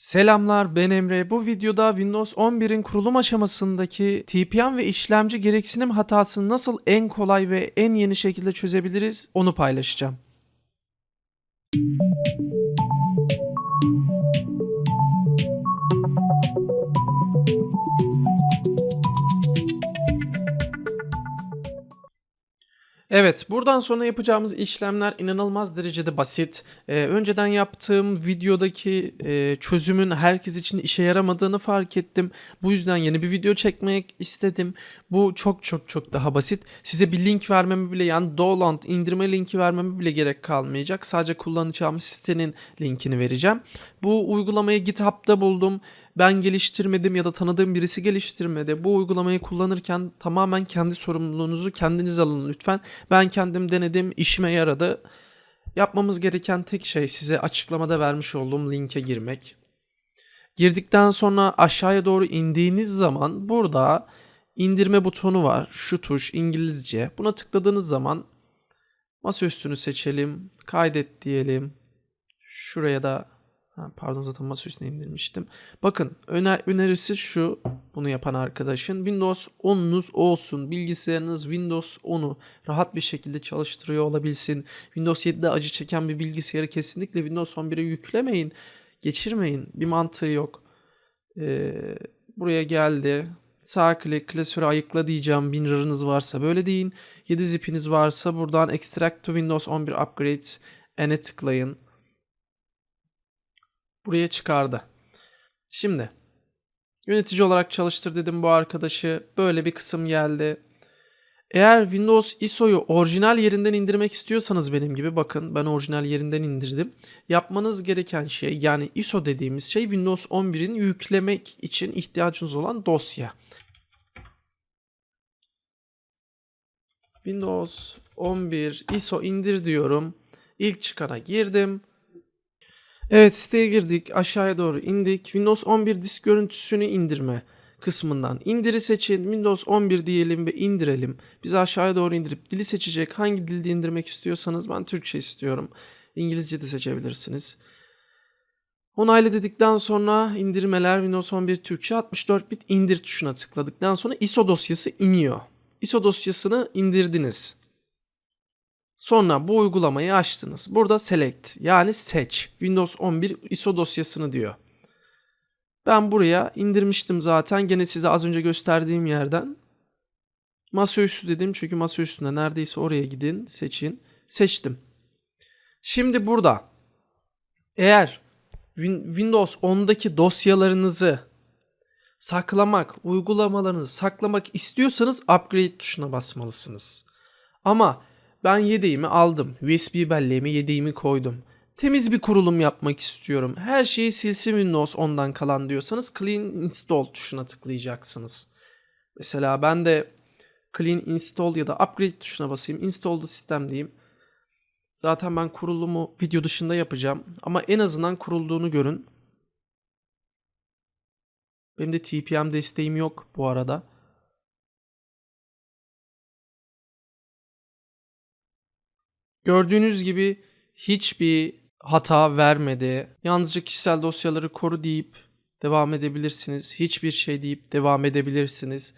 Selamlar ben Emre. Bu videoda Windows 11'in kurulum aşamasındaki TPM ve işlemci gereksinim hatasını nasıl en kolay ve en yeni şekilde çözebiliriz onu paylaşacağım. Evet, buradan sonra yapacağımız işlemler inanılmaz derecede basit. Ee, önceden yaptığım videodaki e, çözümün herkes için işe yaramadığını fark ettim. Bu yüzden yeni bir video çekmek istedim. Bu çok çok çok daha basit. Size bir link vermemi bile yani Download indirme linki vermemi bile gerek kalmayacak. Sadece kullanacağım sitenin linkini vereceğim. Bu uygulamayı GitHub'da buldum. Ben geliştirmedim ya da tanıdığım birisi geliştirmedi. Bu uygulamayı kullanırken tamamen kendi sorumluluğunuzu kendiniz alın lütfen. Ben kendim denedim, işime yaradı. Yapmamız gereken tek şey size açıklamada vermiş olduğum linke girmek. Girdikten sonra aşağıya doğru indiğiniz zaman burada indirme butonu var. Şu tuş İngilizce. Buna tıkladığınız zaman masaüstünü seçelim. Kaydet diyelim. Şuraya da Pardon zaten masaüstüne indirmiştim. Bakın öner önerisi şu bunu yapan arkadaşın. Windows 10'unuz olsun. Bilgisayarınız Windows 10'u rahat bir şekilde çalıştırıyor olabilsin. Windows 7'de acı çeken bir bilgisayarı kesinlikle Windows 11'e yüklemeyin. Geçirmeyin. Bir mantığı yok. Ee, buraya geldi. Sağ klik klasörü ayıkla diyeceğim. WinRAR'ınız varsa böyle deyin. 7 zipiniz varsa buradan Extract to Windows 11 Upgrade N'e tıklayın buraya çıkardı. Şimdi yönetici olarak çalıştır dedim bu arkadaşı. Böyle bir kısım geldi. Eğer Windows ISO'yu orijinal yerinden indirmek istiyorsanız benim gibi bakın ben orijinal yerinden indirdim. Yapmanız gereken şey yani ISO dediğimiz şey Windows 11'in yüklemek için ihtiyacınız olan dosya. Windows 11 ISO indir diyorum. İlk çıkana girdim. Evet siteye girdik. Aşağıya doğru indik. Windows 11 disk görüntüsünü indirme kısmından indiri seçin. Windows 11 diyelim ve indirelim. Biz aşağıya doğru indirip dili seçecek. Hangi dilde indirmek istiyorsanız ben Türkçe istiyorum. İngilizce de seçebilirsiniz. Onayla dedikten sonra indirmeler Windows 11 Türkçe 64 bit indir tuşuna tıkladıktan sonra ISO dosyası iniyor. ISO dosyasını indirdiniz. Sonra bu uygulamayı açtınız. Burada select yani seç. Windows 11 ISO dosyasını diyor. Ben buraya indirmiştim zaten. Gene size az önce gösterdiğim yerden. Masaüstü dedim çünkü masaüstünde neredeyse oraya gidin, seçin. Seçtim. Şimdi burada eğer Windows 10'daki dosyalarınızı saklamak, uygulamalarınızı saklamak istiyorsanız upgrade tuşuna basmalısınız. Ama ben yedeğimi aldım. USB belleğimi yedeğimi koydum. Temiz bir kurulum yapmak istiyorum. Her şeyi silsin Windows 10'dan kalan diyorsanız Clean Install tuşuna tıklayacaksınız. Mesela ben de Clean Install ya da Upgrade tuşuna basayım. Install the sistem diyeyim. Zaten ben kurulumu video dışında yapacağım. Ama en azından kurulduğunu görün. Benim de TPM desteğim yok bu arada. Gördüğünüz gibi hiçbir hata vermedi. Yalnızca kişisel dosyaları koru deyip devam edebilirsiniz. Hiçbir şey deyip devam edebilirsiniz.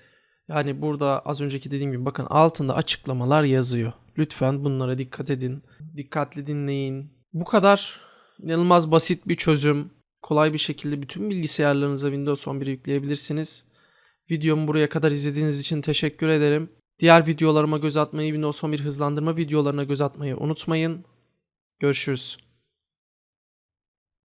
Yani burada az önceki dediğim gibi bakın altında açıklamalar yazıyor. Lütfen bunlara dikkat edin. Dikkatli dinleyin. Bu kadar inanılmaz basit bir çözüm. Kolay bir şekilde bütün bilgisayarlarınıza Windows 11'i yükleyebilirsiniz. Videomu buraya kadar izlediğiniz için teşekkür ederim. Diğer videolarıma göz atmayı, Windows 11 hızlandırma videolarına göz atmayı unutmayın. Görüşürüz.